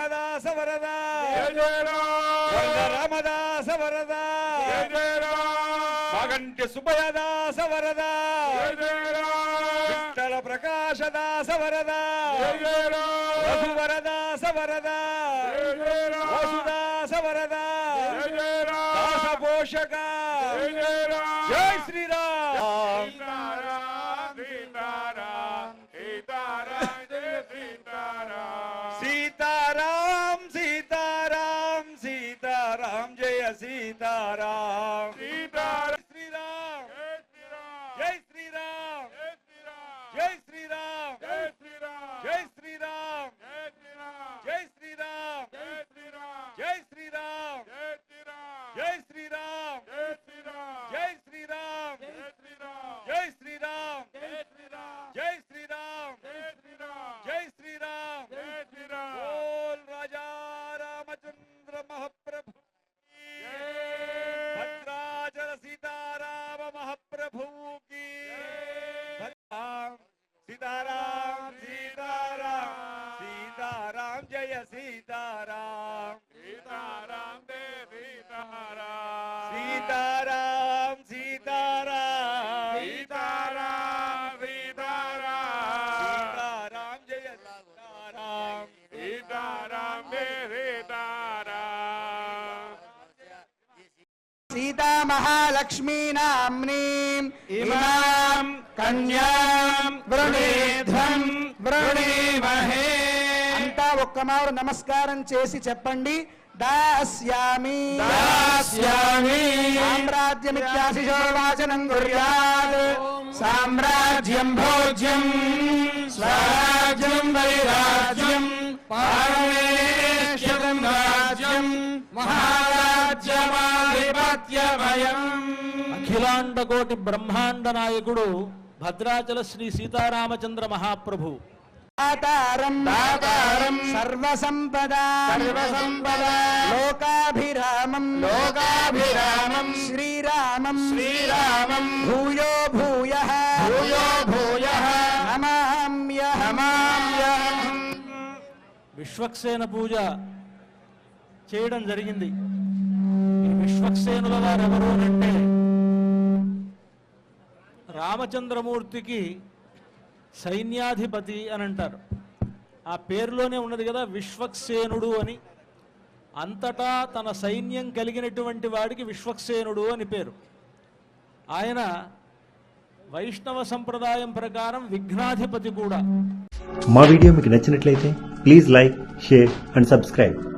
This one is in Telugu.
రామదాస వరద. రామదాస వరద. మాగంటి సుభయదాస వరద. విఠల ప్రకాశదాస వరద. రఘువరదాస వరద జయ జయ రామ్ వసుదాస వరద. జయ జయ రామ్ దాస పోషక జయ జయ రామ్ జై శ్రీరామ్ సీతారాం సీతారాం సీతారాం సీతారాం సీతారాం జయ సీతారాం సీతారాం శ్రీరామ్ జై శ్రీరామ్ జై శ్రీరామ్ జై శ్రీరామ్ జై శ్రీరామ్ జై శ్రీరామ్ జై శ్రీరామ్ జై జై శ్రీరామ్ তারা సీతామహాలక్ష్మీనామ్నీం ఇమాం కన్యాం వృణీధ్వం వృణీమహే. అంతా ఒక్కమారు నమస్కారం చేసి చెప్పండి. దాస్యామి. కుర్యాత్. సామ్రాజ్యం భోజ్యం. స్వరాజ్యం వైరాజ్యం. పారమేశ్వరం రాజ్యం. మహారాజ్యమాధిపత్యమయం అఖిలాండ కోటి బ్రహ్మాండ నాయకుడు భద్రాచల శ్రీ సీతారామచంద్ర మహాప్రభు. లోకాభిరామం. లోకాభిరామం. శ్రీరామం. శ్రీరామం. భూయో భూయ. భూయో భూయః. నమామ్య. నమామ్యహం విశ్వక్సేన పూజ చేయడం జరిగింది. అశ్వక్సేనుల వారు ఎవరు అంటే రామచంద్రమూర్తికి సైన్యాధిపతి అని అంటారు. ఆ పేరులోనే ఉన్నది కదా విశ్వక్సేనుడు అని. అంతటా తన సైన్యం కలిగినటువంటి వాడికి విశ్వక్సేనుడు అని పేరు. ఆయన వైష్ణవ సంప్రదాయం ప్రకారం విఘ్నాధిపతి కూడా. మా వీడియో మీకు నచ్చినట్లయితే please like share and subscribe.